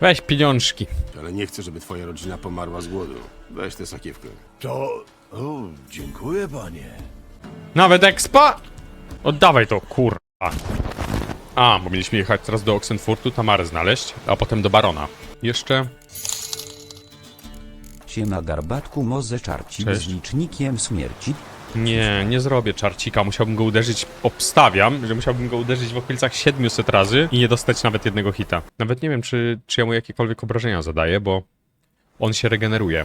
Weź pieniążki. Ale nie chcę, żeby twoja rodzina pomarła z głodu. Weź tę sakiewkę. To... O, dziękuję, panie. Nawet expa? Oddawaj to, kurwa. A, bo mieliśmy jechać teraz do Oxenfurtu, Tamarę znaleźć, a potem do Barona. Jeszcze... Siema garbatku moze czarcik Cześć. z licznikiem śmierci. Nie, nie zrobię czarcika, musiałbym go uderzyć, obstawiam, że musiałbym go uderzyć w okolicach 700 razy i nie dostać nawet jednego hita. Nawet nie wiem, czy, czy ja mu jakiekolwiek obrażenia zadaję, bo on się regeneruje.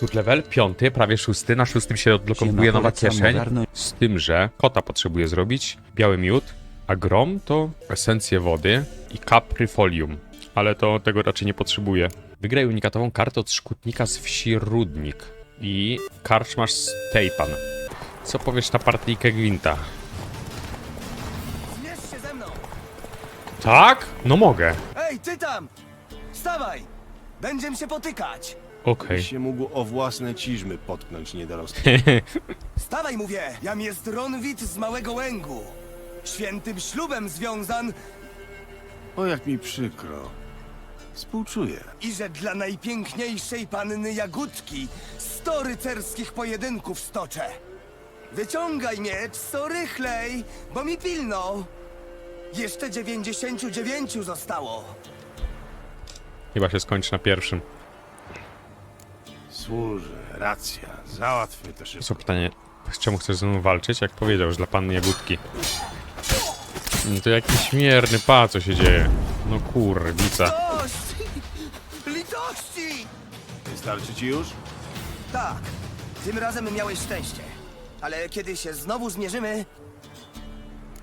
Tur level, piąty, prawie szósty, na szóstym się odblokowuje nowa kieszeń, z tym, że kota potrzebuję zrobić, biały miód, a grom to esencję wody i kapryfolium, ale to tego raczej nie potrzebuję. Wygraj unikatową kartę od szkutnika z wsi Rudnik i karczmasz Stejpan. Co powiesz na partyjkę Gwinta? Zmierz się ze mną! Tak? No mogę. Ej, ty tam! Wstawaj! Będziemy się potykać! Okej. Się mógł o własne ciżmy potknąć niedorosły. Wstawaj, mówię! Jam jest Ronwit z Małego Łęgu. Świętym ślubem związan O, jak mi przykro. Współczuję. i że dla najpiękniejszej panny Jagódki sto rycerskich pojedynków stoczę. Wyciągaj miecz, co rychlej, bo mi pilno. Jeszcze dziewięćdziesięciu dziewięciu zostało. Chyba się skończy na pierwszym. Służę, racja. Załatwmy to szybko. Co pytanie, z czemu chcesz ze mną walczyć? Jak powiedział, że dla panny Jagódki. No to jakiś mierny pa, co się dzieje. No kurwica. Litości! Litości! Wystarczy ci już? Tak, tym razem miałeś szczęście. Ale kiedy się znowu zmierzymy,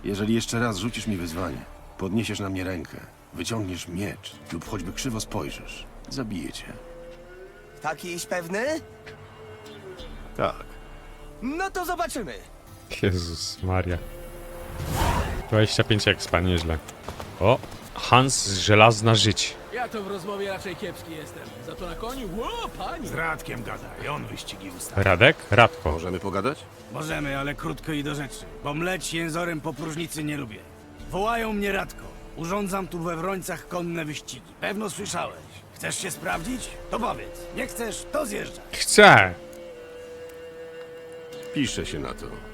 Jeżeli jeszcze raz rzucisz mi wyzwanie, podniesiesz na mnie rękę, wyciągniesz miecz lub choćby krzywo spojrzysz, zabiję cię. takiś pewny? Tak. No to zobaczymy. Jezus Maria. 25 expa, nieźle. O, Hans z Żelazna Żyć. Ja to w rozmowie raczej kiepski jestem. Za to na koniu? Ło, pani! Z Radkiem gadaj, on wyścigi ustawi. Radek? Radko. Możemy pogadać? Możemy, ale krótko i do rzeczy, bo mleć jęzorem po próżnicy nie lubię. Wołają mnie Radko. Urządzam tu we Wrońcach konne wyścigi. Pewno słyszałeś. Chcesz się sprawdzić? To powiedz. Nie chcesz, to zjeżdżaj. Chcę! Piszę się na to.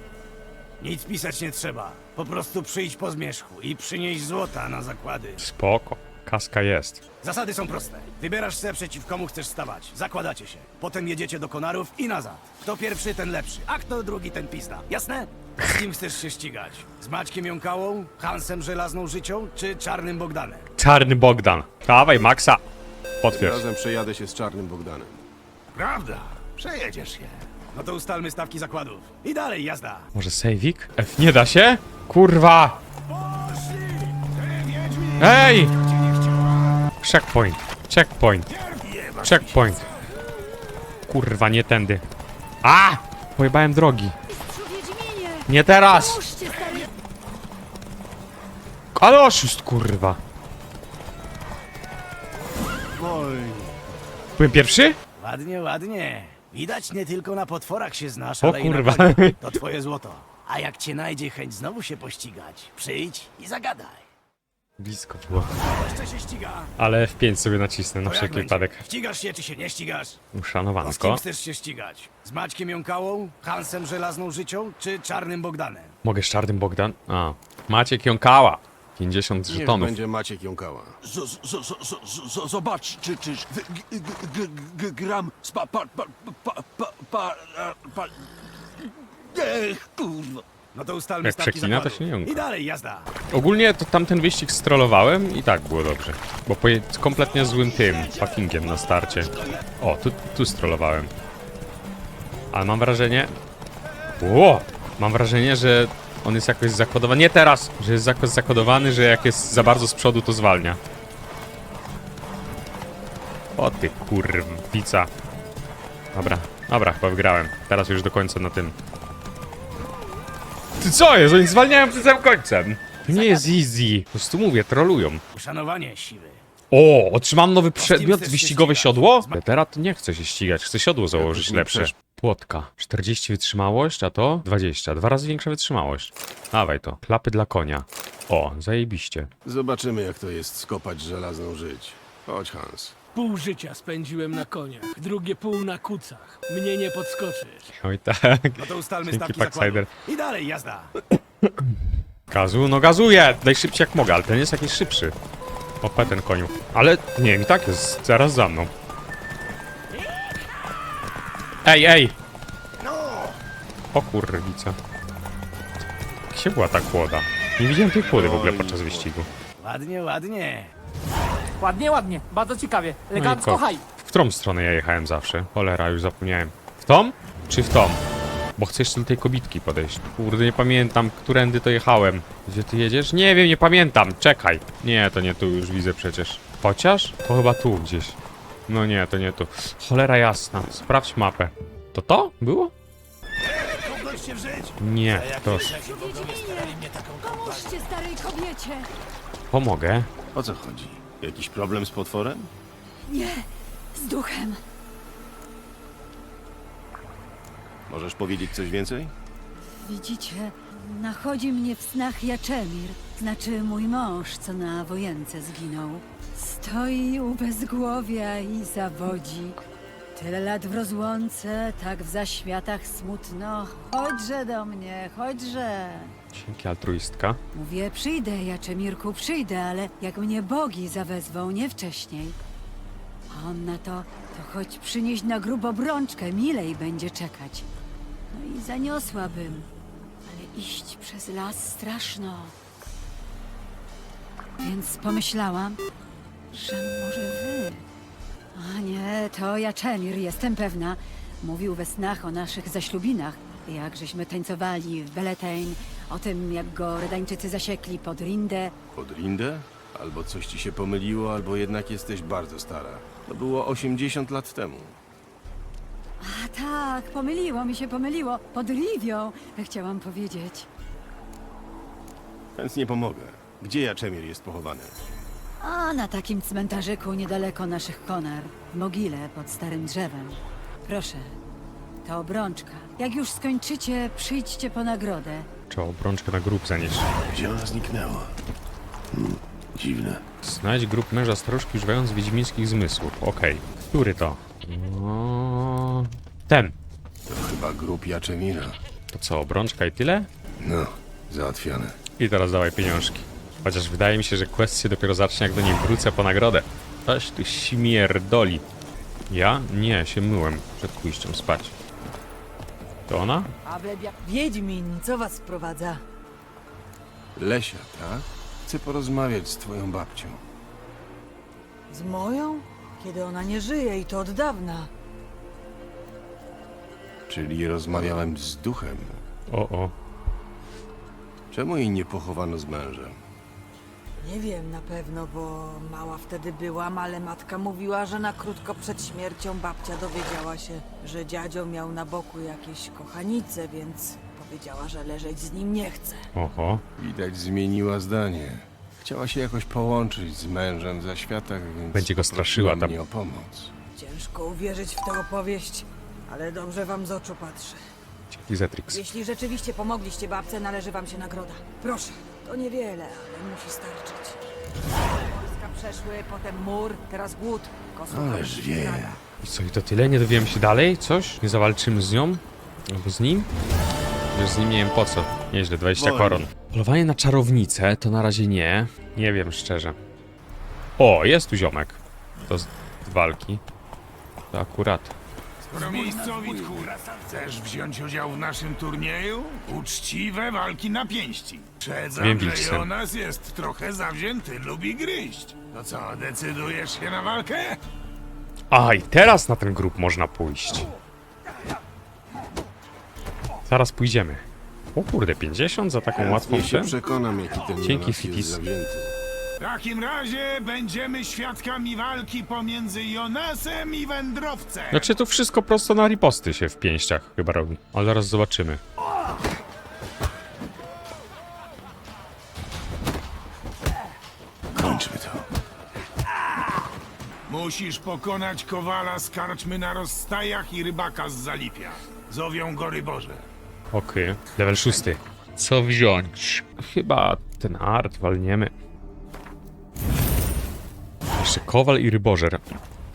Nic pisać nie trzeba. Po prostu przyjdź po zmierzchu i przynieś złota na zakłady. Spoko. Kaska jest. Zasady są proste. Wybierasz se przeciw komu chcesz stawać. Zakładacie się. Potem jedziecie do Konarów i nazad. Kto pierwszy, ten lepszy. A kto drugi, ten pizda. Jasne? Z kim chcesz się ścigać? Z Maćkiem Jąkałą, Hansem Żelazną Życią czy Czarnym Bogdanem? Czarny Bogdan. Dawaj, Maxa. Potwierdź. Razem przejadę się z Czarnym Bogdanem. Prawda, przejedziesz się. No to ustalmy stawki zakładów. I dalej jazda. Może sejwik? F nie da się? Kurwa! Ej! Checkpoint. Checkpoint. Checkpoint. Kurwa, nie tędy. A! Pojebałem drogi. Wiedźminie! Nie teraz! Stary! Ale oszust, kurwa. Byłem pierwszy? Ładnie, ładnie. Widać nie tylko na potworach się znasz, O ale kurwa. i na koniu. To twoje złoto. A jak cię najdzie chęć znowu się pościgać, przyjdź i zagadaj. Blisko było. Jeszcze się ściga. Ale F5 sobie nacisnę na To jak wszelki będzie? wypadek. Ścigasz się czy się nie ścigasz? To z kim Uszanowanko. chcesz się ścigać? Z Maćkiem Jąkałą, Hansem Żelazną Życią czy Czarnym Bogdanem? Mogę z czarnym Bogdan? A. Maciek Jąkała. 50 Niech żetonów. będzie Maciek Jąkała. Z, z, z, z, z, z, zobacz, czy, czy g, g, g, g, gram spa, pa, pa, pa, pa, pa, pa, Ech, kurwa. No to ustalmy Jak stawki przeklina, to się nie jąka. I dalej jazda. Ogólnie to tamten wyścig strollowałem i tak było dobrze. Bo kompletnie złym tym, fuckingiem na starcie. O, tu, tu strollowałem. Ale mam wrażenie... Ło! Mam wrażenie, że on jest jakoś zakodowany... Nie teraz! Że jest jakoś zakodowany, że jak jest za bardzo z przodu, to zwalnia. O ty kurwica. Dobra, dobra, chyba wygrałem. Teraz już do końca na tym. Ty co jest? Oni zwalniają przed samym końcem. To nie jest easy. Po prostu mówię, trolują. Uszanowanie siwy. O, otrzymam nowy przedmiot, wyścigowe siodło? Ma- Teraz nie chcę się ścigać, chcę siodło założyć lepsze. Płotka. 40 wytrzymałość, a to 20. Dwa razy większa wytrzymałość. Dawaj to. Klapy dla konia. O, zajebiście. Zobaczymy, jak to jest skopać żelazną żyć. Chodź, Hans. Pół życia spędziłem na koniach, drugie pół na kucach. Mnie nie podskoczysz. Oj tak. No to ustalmy Dzięki, stawki Packside. zakładu. I dalej, jazda. Gazu, no gazuję! Daj szybciej jak mogę, ale ten jest jakiś szybszy. Opę ten koniu. Ale nie, i tak jest zaraz za mną. Ej, ej! O kurwica. Gdzie była ta kłoda? Nie widziałem tej kłody w ogóle podczas wyścigu. Ładnie, ładnie. Ładnie, ładnie, bardzo ciekawie. Elegancko, ko- haj. W którą stronę ja jechałem zawsze? Cholera, już zapomniałem. W tą? Czy w tą? Bo chcę jeszcze do tej kobitki podejść. Kurde, nie pamiętam, którędy to jechałem. Gdzie ty jedziesz? Nie wiem, nie pamiętam. Czekaj. Nie, to nie tu, już widzę przecież. Chociaż? To chyba tu gdzieś. No nie, to nie tu. Cholera jasna. Sprawdź mapę. To to? Było? Mogłeś się wżyć. Nie, to Pomóżcie starej kobiecie! pomogę. O co chodzi? Jakiś problem z potworem? Nie, z duchem. Możesz powiedzieć coś więcej? Widzicie, nachodzi mnie w snach Jaczemir, znaczy mój mąż, co na wojence zginął. Stoi u bezgłowia i zawodzi. Tyle lat w rozłące, tak w zaświatach smutno. Chodźże do mnie, chodźże. Dzięki altruistka. Mówię, przyjdę, Jaczemirku, przyjdę, ale jak mnie bogi zawezwą, nie wcześniej. A on na to, to choć przynieść na grub obrączkę, milej będzie czekać. No i zaniosłabym, ale iść przez las straszno. Więc pomyślałam, że może wy. A nie, to Jaczemir, jestem pewna. Mówił we snach o naszych zaślubinach, jak żeśmy tańcowali w Beletein, o tym, jak go Redańczycy zasiekli pod Rindę. Pod Rindę? Albo coś ci się pomyliło, albo jednak jesteś bardzo stara. To było 80 lat temu. A tak, pomyliło mi się, pomyliło. Pod Rivią, chciałam powiedzieć. Więc nie pomogę. Gdzie Jaczemir jest pochowany? A na takim cmentarzyku niedaleko naszych konar, w mogile pod starym drzewem. Proszę, to obrączka. Jak już skończycie, przyjdźcie po nagrodę. Trzeba obrączkę na grób zanieść. Gdzie ona zniknęła? Hmm, dziwne. Znajdź grup męża staruszki używając wiedźmińskich zmysłów. Okej. Który to? No... Ten. To chyba grup Jaczemira. To co, obrączka i tyle? No, załatwione. I teraz dawaj pieniążki. Chociaż wydaje mi się, że quest się dopiero zacznie, jak do niej wrócę po nagrodę. Coś tu śmierdoli. Ja? Nie, się myłem przed pójściem spać. To ona? Wiedźmin, co was sprowadza? Lesia, tak? Chcę porozmawiać z twoją babcią. Z moją? Kiedy ona nie żyje i to od dawna. Czyli rozmawiałem z duchem. O, o. Czemu jej nie pochowano z mężem? Nie wiem na pewno, bo mała wtedy byłam, ale matka mówiła, że na krótko przed śmiercią babcia dowiedziała się, że dziadzio miał na boku jakieś kochanice, więc powiedziała, że leżeć z nim nie chce. Oho. Widać zmieniła zdanie. Chciała się jakoś połączyć z mężem za światach, więc Będzie go straszyła poprosiła tam. mnie o pomoc. Ciężko uwierzyć w tę opowieść, ale dobrze wam z oczu patrzę. Dzięki Zetrix. Jeśli rzeczywiście pomogliście babce, należy wam się nagroda. Proszę, to niewiele, ale musi starczyć. Wojska przeszły, potem mur, teraz głód. Kosmos Ależ wie. I co, i to tyle? Nie dowiemy się dalej? Coś? Nie zawalczymy z nią? Albo z nim? Już z nim nie wiem po co. Nieźle, 20 Wolniej. koron. Polowanie na czarownicę to na razie nie. Nie wiem szczerze. O, jest tu ziomek. To z walki. To akurat. Skoro miejscowi tchór, chcesz wziąć udział w naszym turnieju? Uczciwe walki na pięści. Wiem, Przedzam, że Wilson. Jonas jest trochę zawzięty, lubi gryźć. To co, decydujesz się na walkę? A, i teraz na ten grób można pójść. Zaraz pójdziemy. O kurde, 50 za taką łatwą Nie się tę? przekonam, jaki ten Dzięki, Jonas Fitis. jest zawzięty. W takim razie będziemy świadkami walki pomiędzy Jonasem i wędrowcem. Znaczy tu wszystko prosto na riposty się w pięściach chyba robi. Ale zaraz zobaczymy. Kończmy to. Musisz pokonać kowala z karczmy na rozstajach i rybaka z zalipia. Zowią go ryborze. Okej, level 6. Co wziąć? Chyba ten art walniemy. Jeszcze Kowal i Rybożer.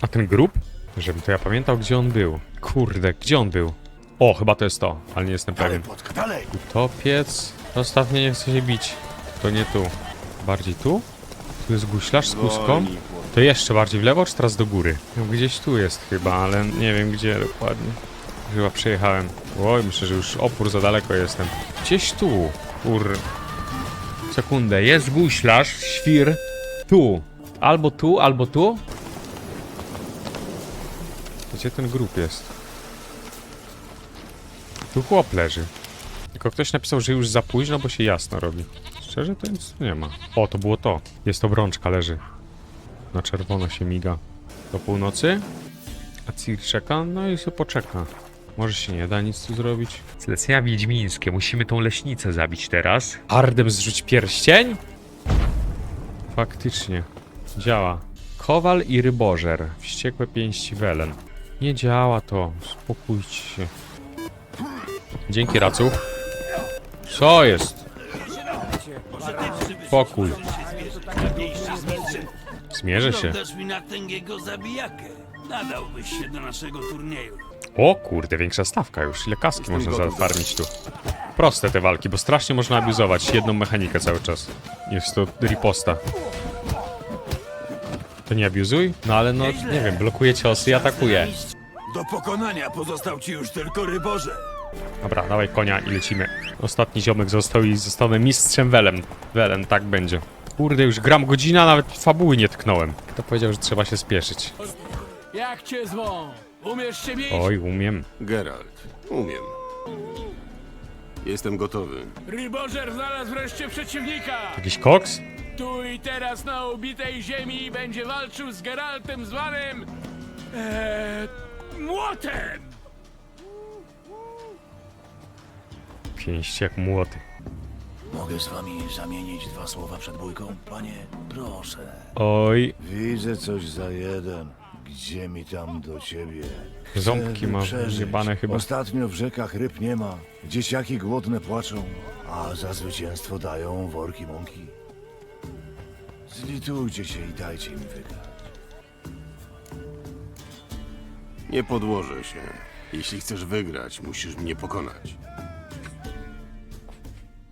A ten grób? Żebym to ja pamiętał, gdzie on był. Kurde, gdzie on był? O, chyba to jest to, ale nie jestem pewien. Płotka, dalej! Utopiec. Zostaw mnie, nie chcę się bić. To nie tu. Bardziej tu? Tu jest guślarz z kuską. To jeszcze bardziej w lewo, czy teraz do góry? No, gdzieś tu jest chyba, ale nie wiem gdzie dokładnie. Chyba przejechałem. Oj, myślę, że już opór za daleko jestem. Gdzieś tu. Kur... Sekundę. Jest guślarz, świr. Tu. Albo tu, albo tu. Gdzie ten grób jest? Tu chłop leży. Tylko ktoś napisał, że już za późno, bo się jasno robi. Szczerze to nic nie ma. O, to było to. Jest obrączka, leży. Na czerwono się miga. Do północy. A Ciri czeka, no i sobie poczeka. Może się nie da nic tu zrobić. Zlecenia wiedźmińskie. Musimy tą leśnicę zabić teraz. Hardem zrzuć pierścień? Faktycznie. Działa. Kowal i rybożer. Wściekłe pięści welen. Nie działa to. Spokójcie się. Dzięki, Racu. Co jest? Pokój. Zmierzę się. Dasz mi na tęgiego zabijakę. Nadałbyś się do naszego turnieju. O kurde, większa stawka już. Ile kaski można zafarmić tu? Proste te walki, bo strasznie można abuzować jedną mechanikę cały czas. Jest to riposta. To nie abuzuj? No ale no, nie wiem, blokuje ciosy i atakuje. Do pokonania pozostał ci już tylko ryborze. Dobra, dawaj konia i lecimy. Ostatni ziomek został i zostanę mistrzem Welem. Welem, tak będzie. Kurde, już gram godzina, nawet fabuły nie tknąłem. Kto powiedział, że trzeba się spieszyć? Jak cię zwą? Umiesz się bić? Oj, umiem. Geralt, umiem. Jestem gotowy. Rybożer znalazł wreszcie przeciwnika! Jakiś koks? Tu i teraz na ubitej ziemi będzie walczył z Geraltem zwanym... Eee, młotem! Pięści jak młoty. Mogę z wami zamienić dwa słowa przed bójką? Panie, proszę. Oj, Widzę coś za jeden. Gdzie mi tam do ciebie? ząbki ma zjebane chyba. Ostatnio w rzekach ryb nie ma. Dzieciaki głodne płaczą, a za zwycięstwo dają worki mąki. Zlitujcie się i dajcie mi wygrać. Nie podłożę się. Jeśli chcesz wygrać, musisz mnie pokonać.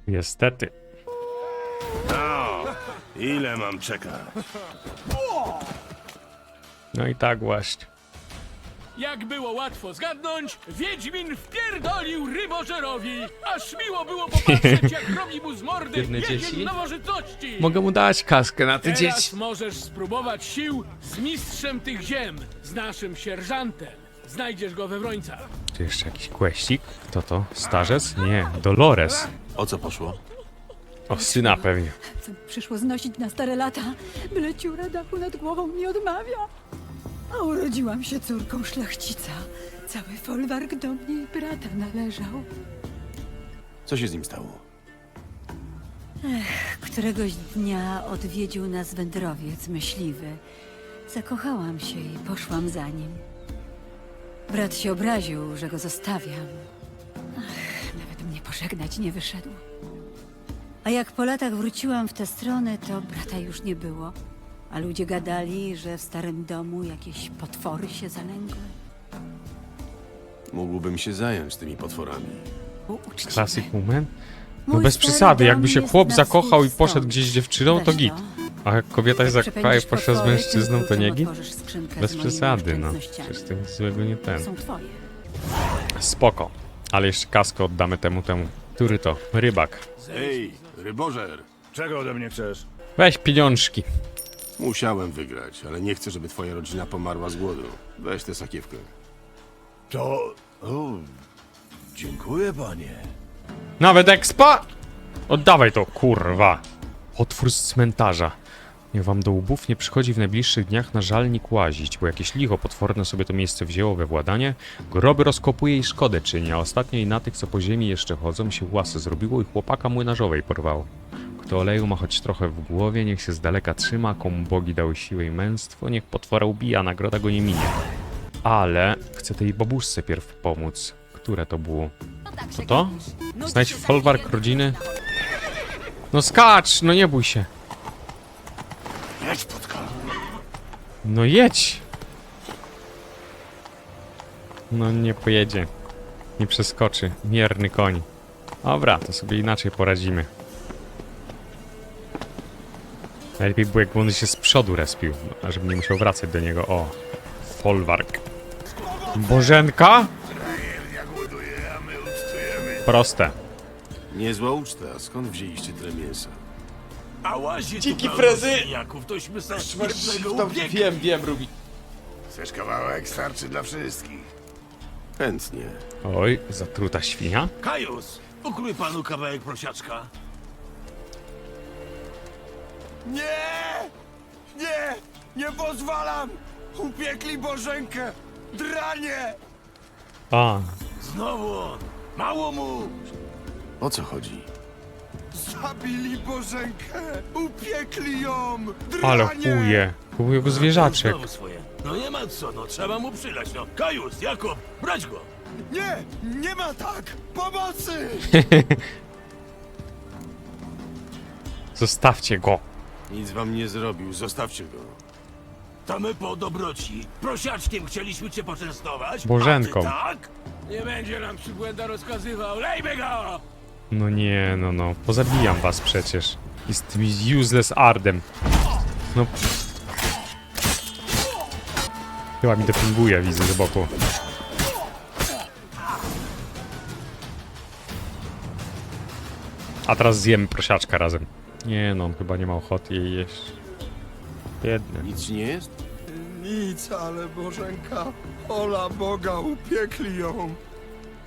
Niestety. No, ile mam czekać? No i tak właśnie. Jak było łatwo zgadnąć, Wiedźmin wpierdolił rybożerowi! Aż miło było popatrzeć, jak robi mu z mordy Biedne dzieci. nowożytności! Mogę mu dać kaskę na te Teraz dzieci. możesz spróbować sił z mistrzem tych ziem, z naszym sierżantem. Znajdziesz go we Wrońcach. Tu jeszcze jakiś kweścik. Kto to? Starzec? Nie, Dolores. O co poszło? O, syna pewnie. Co przyszło znosić na stare lata, byle ciura dachu nad głową mi odmawia. A urodziłam się córką szlachcica. Cały folwark do mnie i brata należał. Co się z nim stało? Któregoś dnia odwiedził nas wędrowiec myśliwy. Zakochałam się i poszłam za nim. Brat się obraził, że go zostawiam. Ach, nawet mnie pożegnać nie wyszedł. A jak po latach wróciłam w tę stronę, to brata już nie było. A ludzie gadali, że w starym domu jakieś potwory się zalęgły. Mógłbym się zająć tymi potworami. Był uczciwy. Classic woman? No Mój bez stary przesady, dom jakby się jest chłop na zakochał i wschód poszedł stąd. gdzieś z dziewczyną, to git. A jak kobieta się zakochała i Przepędzisz poszła z potwory, mężczyzną, to nie git? otworzysz skrzynkę Bez z moimi przesady, no. oszczędnościami. Przecież to nic złego nie ten. Są twoje. Spoko. Ale jeszcze kaskę oddamy temu, temu. Który to? Rybak. Ej, rybożer! Czego ode mnie chcesz? Weź pieniążki. Musiałem wygrać, ale nie chcę, żeby twoja rodzina pomarła z głodu. Weź tę sakiewkę. To... O, dziękuję, panie. Nawet expa? Oddawaj to, kurwa. Otwór z cmentarza. Niech wam do łbów nie przychodzi w najbliższych dniach na żalnik łazić, bo jakieś licho potworne sobie to miejsce wzięło we władanie, groby rozkopuje i szkodę czyni, a ostatnio i na tych, co po ziemi jeszcze chodzą, się łasy zrobiło i chłopaka młynarzowej porwało. Kto oleju ma choć trochę w głowie, niech się z daleka trzyma, komu bogi dały siłę i męstwo, niech potwora ubija, nagroda go nie minie. Ale chcę tej babuszce pierw pomóc. Które to było? To to? Znajdź folwark rodziny. No skacz, no nie bój się. Jedź. No jedź! No nie pojedzie. Nie przeskoczy. Mierny koń. Dobra, to sobie inaczej poradzimy. Najlepiej było, jakby on się z przodu respił, a żeby nie musiał wracać do niego. O, folwark. Bożenka? Proste. Niezła uczta. Skąd wzięliście tyle mięsa? A łazi Dziki frezy! Jaków, tośmy za ubiegł. wiem, wiem, Rubi. Chcesz kawałek? Starczy dla wszystkich. Chętnie. Oj, zatruta świnia. Kajus, ukrój panu kawałek prosiaczka. Nie! Nie! Nie pozwalam! Upiekli Bożenkę! Dranie! A, Znowu on. Mało mu. O co chodzi? Zabili Bożenkę! Upiekli ją! Dranie! ale chuje. To był jego zwierzaczek. Znowu swoje. No nie ma co, no trzeba mu przylać, no. Kajus, Jakub, brać go. Nie! Nie ma tak! Pomocy! Zostawcie go. Nic wam nie zrobił. Zostawcie go. To my po dobroci. Prosiaczkiem chcieliśmy cię poczęstować. Bożenką. A ty tak? Nie będzie nam przybłęda rozkazywał. Lejmy go! No nie, no no. Pozabijam was przecież. I z tym useless ardem. No. Chyba mi dopinguje, widzę z boku. A teraz zjemy prosiaczka razem. Nie no, on chyba nie ma ochoty jej jeść. Biedny. Nic ci nie jest? Nic, ale Bożenka, ola Boga, upiekli ją!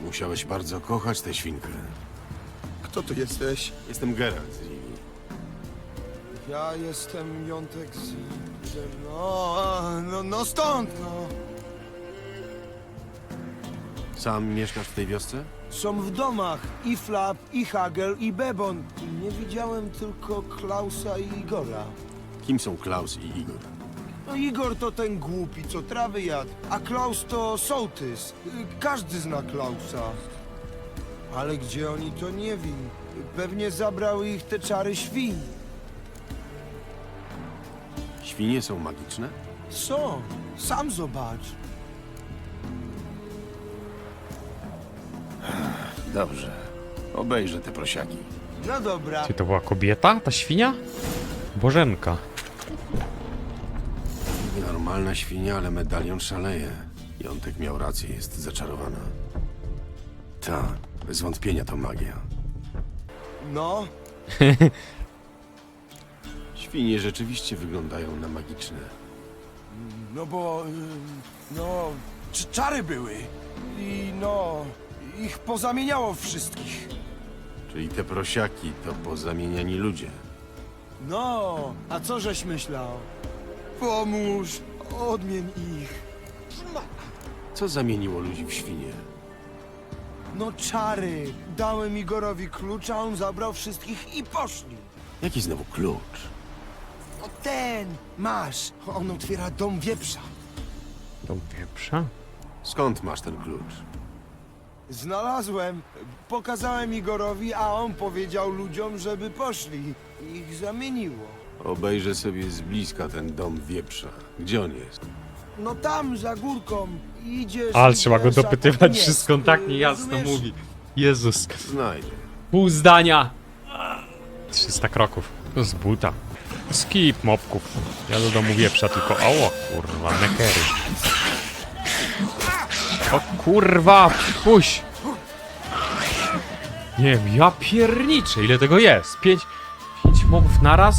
Musiałeś bardzo kochać tę świnkę. Kto ty jesteś? Jestem Geralt z Rivi. Ja jestem Jątek z... No, a, no, no stąd, no! Sam mieszkasz w tej wiosce? Są w domach i Flap, i Hagel, i Bebon. Nie widziałem tylko Klausa i Igora. Kim są Klaus i Igor? No Igor to ten głupi, co trawy jadł, a Klaus to sołtys. Każdy zna Klausa. Ale gdzie oni, to nie wiem. Pewnie zabrały ich te czary świn. Świnie są magiczne? Są, sam zobacz. Dobrze. Obejrzę te prosiaki. No dobra. Czy to była kobieta, ta świnia? Bożenka. Normalna świnia, ale medalion szaleje. Jątek miał rację, jest zaczarowana. Ta, bez wątpienia to magia. No, Świnie rzeczywiście wyglądają na magiczne. no bo... y, No, cz- czary były. I no, ich pozamieniało wszystkich. Czyli te prosiaki to pozamieniani ludzie. No, a co żeś myślał? Pomóż, odmień ich. Co zamieniło ludzi w świnie? No czary. Dałem Igorowi klucz, a on zabrał wszystkich i poszli. Jaki znowu klucz? O ten, masz. On otwiera dom wieprza. To wieprza? Skąd masz ten klucz? Znalazłem. Pokazałem Igorowi, a on powiedział ludziom, żeby poszli. Ich zamieniło. Obejrzę sobie z bliska ten dom wieprza. Gdzie on jest? No tam, za górką. Idziesz... Ale trzeba go idziesz, a dopytywać, potem wszystko on jest. tak niejasno Rozumiesz? mówi. Jezus. Znajdę. Pół zdania. 300 kroków. To z buta. Skip mopków. Ja do domu wieprza tylko. O kurwa, nekery. O kurwa, puść. Nie wiem, ja pierniczę, ile tego jest? Pięć, pięć mobów naraz?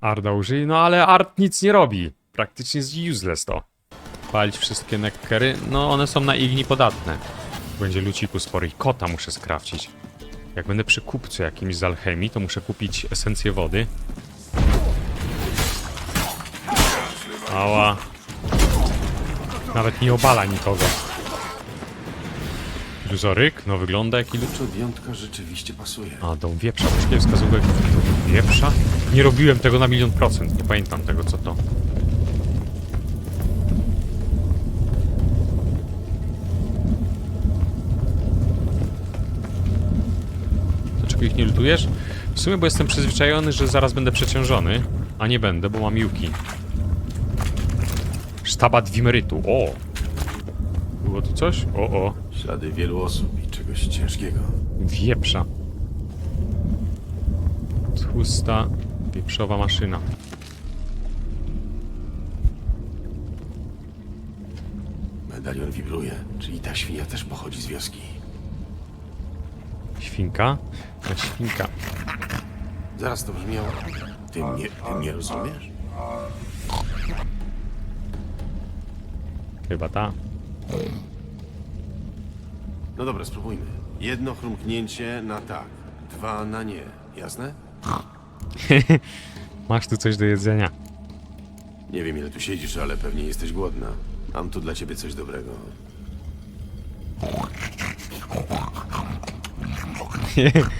Arda użyj, no ale Art nic nie robi. Praktycznie jest useless to. Palić wszystkie neckery, no one są na igni podatne. Będzie luciku spory i kota muszę skrawcić. Jak będę przy kupcu jakimś z alchemii, to muszę kupić esencję wody. Ała. Nawet nie obala nikogo. Iluzoryk? No wygląda. Klucz od jątka rzeczywiście pasuje. A, dom wieprza, wszystkie wskazówek do wieprza? Nie robiłem tego na milion procent, nie pamiętam tego co to. Dlaczego ich nie lutujesz? W sumie, bo jestem przyzwyczajony, że zaraz będę przeciążony, a nie będę, bo mam Yuki. Sztabat Wimerytu. O! Było tu coś? O, o. Ślady wielu osób i czegoś ciężkiego. Wieprza. Tłusta, wieprzowa maszyna. Medalion wibruje, czyli ta świnia też pochodzi z wioski. Świnka? No, świnka. Zaraz to brzmiało. Ty mnie, ty mnie rozumiesz? Chyba ta. No dobra, spróbujmy. Jedno chrumknięcie na tak, dwa na nie. Jasne? Masz tu coś do jedzenia. Nie wiem ile tu siedzisz, ale pewnie jesteś głodna. Mam tu dla ciebie coś dobrego.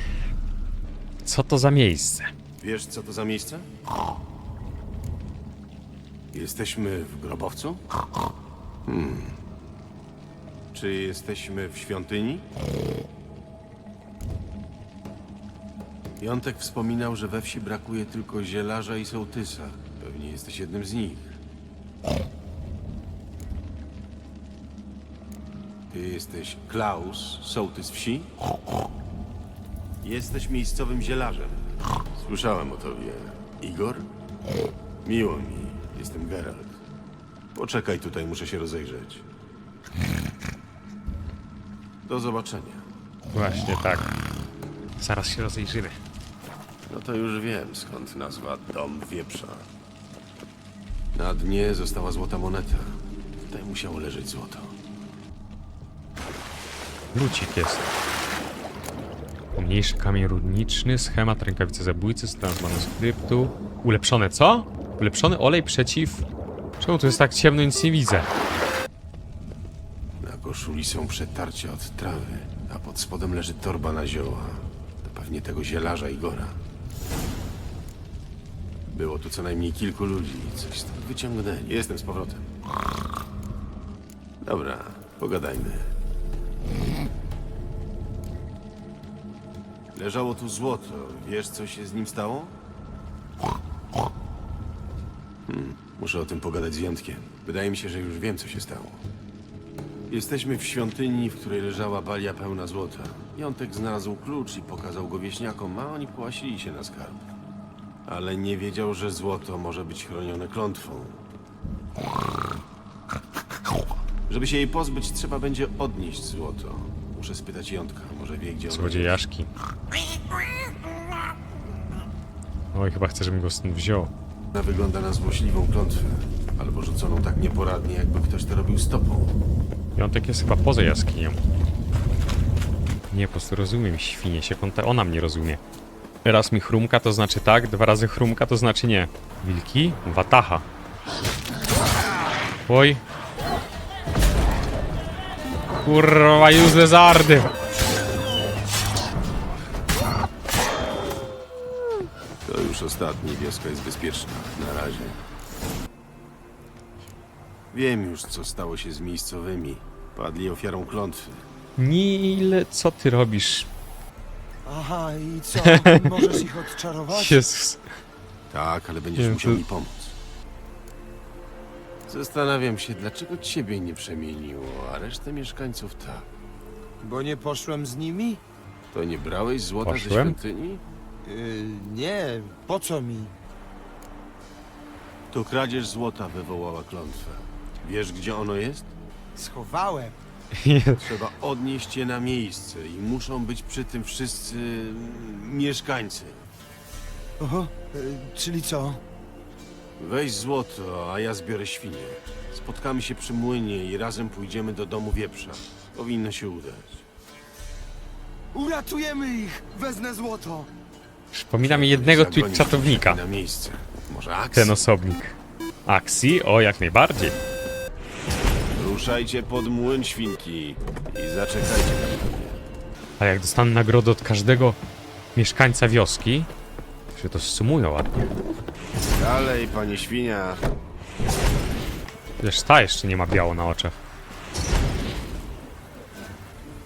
Co to za miejsce? Wiesz, co to za miejsce? Jesteśmy w grobowcu? Hmm. Czy jesteśmy w świątyni? Jątek wspominał, że we wsi brakuje tylko zielarza i sołtysa. Pewnie jesteś jednym z nich. Ty jesteś Klaus, sołtys wsi? Jesteś miejscowym zielarzem. Słyszałem o tobie. Igor? Miło mi. Jestem Geralt. Poczekaj tutaj, muszę się rozejrzeć. Do zobaczenia. Właśnie tak. Zaraz się rozejrzymy. No to już wiem, skąd nazwa Dom Wieprza. Na dnie została złota moneta. Tutaj musiało leżeć złoto. Lucik jest. Pomniejszy kamień rudniczny, schemat rękawicy zabójcy, stan z manuskryptu. Ulepszone co? Ulepszony olej przeciw... Czemu tu jest tak ciemno, nic nie widzę? Koszuli są przetarcia od trawy, a pod spodem leży torba na zioła. To pewnie tego zielarza Igora. Było tu co najmniej kilku ludzi. Coś stąd wyciągnęli. Jestem z powrotem. Dobra, pogadajmy. Leżało tu złoto. Wiesz, co się z nim stało? Hmm, muszę o tym pogadać z Jątkiem. Wydaje mi się, że już wiem, co się stało. Jesteśmy w świątyni, w której leżała balia pełna złota. Jątek znalazł klucz i pokazał go wieśniakom, a oni połasili się na skarb. Ale nie wiedział, że złoto może być chronione klątwą. Żeby się jej pozbyć, trzeba będzie odnieść złoto. Muszę spytać Jątka, może wie, gdzie ono jest. Złodziejaszki. Oj, chyba chcę, żebym go stąd wziął. Ona wygląda na złośliwą klątwę, albo rzuconą tak nieporadnie, jakby ktoś to robił stopą. Jątek jest chyba poza jaskinią. Nie, po prostu rozumiem świnie się, kąta ona mnie rozumie. Raz mi chrumka to znaczy tak, dwa razy chrumka to znaczy nie. Wilki? Wataha. Oj. Kurwa, useless ardy. To już ostatni, wioska jest bezpieczna. Na razie. Wiem już, co stało się z miejscowymi. Padli ofiarą klątwy. Nil, co ty robisz? Aha, i co? Możesz ich odczarować? Jezus. Tak, ale będziesz Nie, musiał to- mi pomóc. Zastanawiam się, dlaczego ciebie nie przemieniło, a resztę mieszkańców tak. Bo nie poszłem z nimi? To nie brałeś złota ze Poszłem? świątyni? Yy, nie, po co mi? To kradzież złota wywołała klątwę. Wiesz, gdzie ono jest? Schowałem. Trzeba odnieść je na miejsce i muszą być przy tym wszyscy mm, mieszkańcy. Oho, yy, czyli co? Weź złoto, a ja zbiorę świnie. Spotkamy się przy młynie i razem pójdziemy do domu wieprza. Powinno się udać. Uratujemy ich! Wezmę złoto! Przypomina mi jednego Zagonić tweet czatownika. Na miejsce. Może akcja? Ten osobnik. Aksi? O, jak najbardziej. Ruszajcie pod młyn świnki i zaczekajcie na mnie. A jak dostanę nagrodę od każdego mieszkańca wioski, to się to sumuje ładnie. Dalej, panie świnia. Wiesz, ta jeszcze nie ma biało na oczach.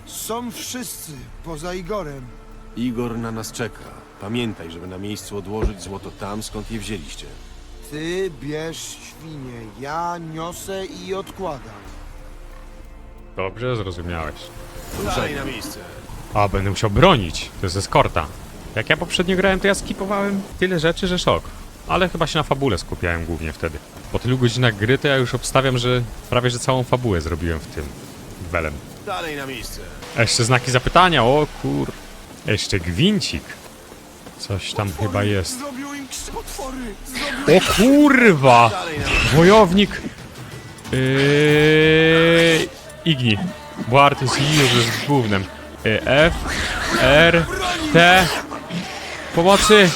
Są wszyscy, poza Igorem. Igor na nas czeka. Pamiętaj, żeby na miejscu odłożyć złoto tam, skąd je wzięliście. Ty bierz świnie, ja niosę i odkładam. Dobrze, zrozumiałeś. Ruszaj na miejsce. A, będę musiał bronić. To jest eskorta. Jak ja poprzednio grałem, to ja skipowałem tyle rzeczy, że szok. Ale chyba się na fabule skupiałem głównie wtedy. Po tylu godzinach gry to ja już obstawiam, że prawie że całą fabułę zrobiłem w tym. Welem. Dalej na miejsce. A jeszcze znaki zapytania, o kur... Jeszcze gwincik. Coś tam chyba jest. Zrobił im potwory! O kurwa! Wojownik... Yy... Igni. Bo Artys I już jest głównym. Yy, F, R, T... Pomocy!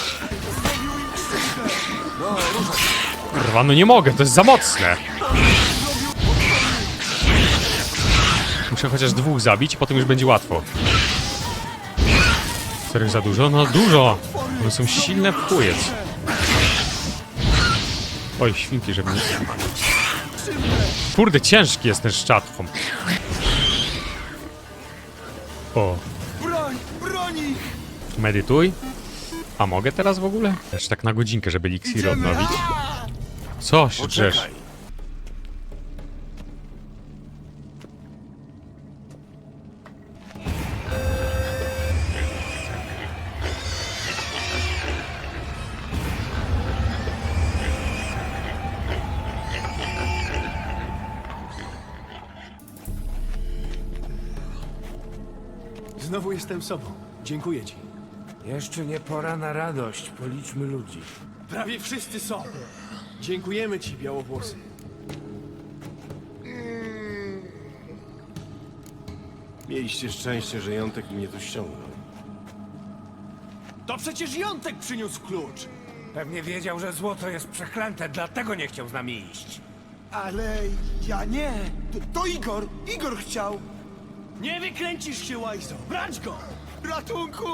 Kurwa, no nie mogę, to jest za mocne. Muszę chociaż dwóch zabić, potem już będzie łatwo. Serio za dużo? No dużo! One są silne w chujec. Oj, świnki, żeby nie... Kurde, ciężki jest ten szczatką. O, Broń! Broń ich! medytuj. A mogę teraz w ogóle? Jeszcze tak na godzinkę, żeby eliksir odnowić. Co się drzesz? Poczekaj. Sobą. Dziękuję ci. Jeszcze nie pora na radość, policzmy ludzi. Prawie wszyscy są. Dziękujemy ci, białowłosy. Mieliście szczęście, że Jątek mnie tu ściągnął. To przecież Jątek przyniósł klucz. Pewnie wiedział, że złoto jest przeklęte, dlatego nie chciał z nami iść. Ale ja nie. To, to Igor. Igor chciał. Nie wykręcisz się, Łajzo. Brać go! Ratunku!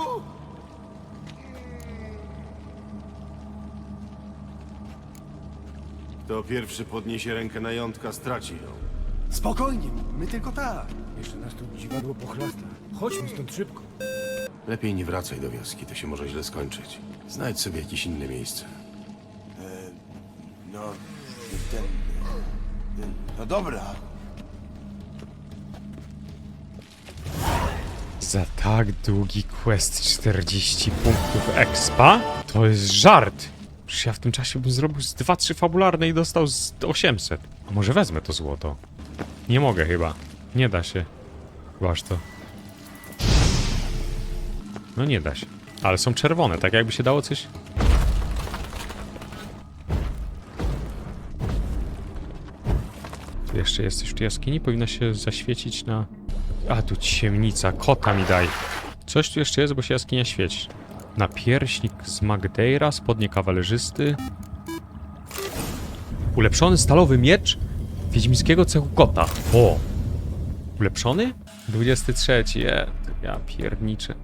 Kto pierwszy podniesie rękę na Jątka, straci ją. Spokojnie, my tylko tak. Jeszcze nas tu dziwadło pochlasta. Chodźmy stąd szybko. Lepiej nie wracaj do wioski, to się może źle skończyć. Znajdź sobie jakieś inne miejsce. No, ten... No dobra. Za tak długi quest 40 punktów expa? To jest żart! Przecież ja w tym czasie bym zrobił z 2-3 fabularne i dostał z 800. A może wezmę to złoto? Nie mogę chyba. Nie da się. Waż to. No nie da się. Ale są czerwone, tak jakby się dało coś... Tu jeszcze jesteś w tej jaskini, powinna się zaświecić na... A, tu ciemnica, kota mi daj. Coś tu jeszcze jest, bo się jaskinia świeci. Napierśnik z Magdeira, spodnie kawalerzysty. Ulepszony stalowy miecz wiedźmińskiego cechu kota. O! Ulepszony? 23, je, ja pierniczę.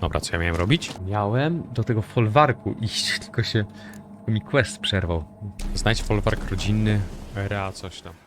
Dobra, co ja miałem robić? Miałem do tego folwarku iść, tylko się mi quest przerwał. Znajdź folwark rodzinny, Rea coś tam.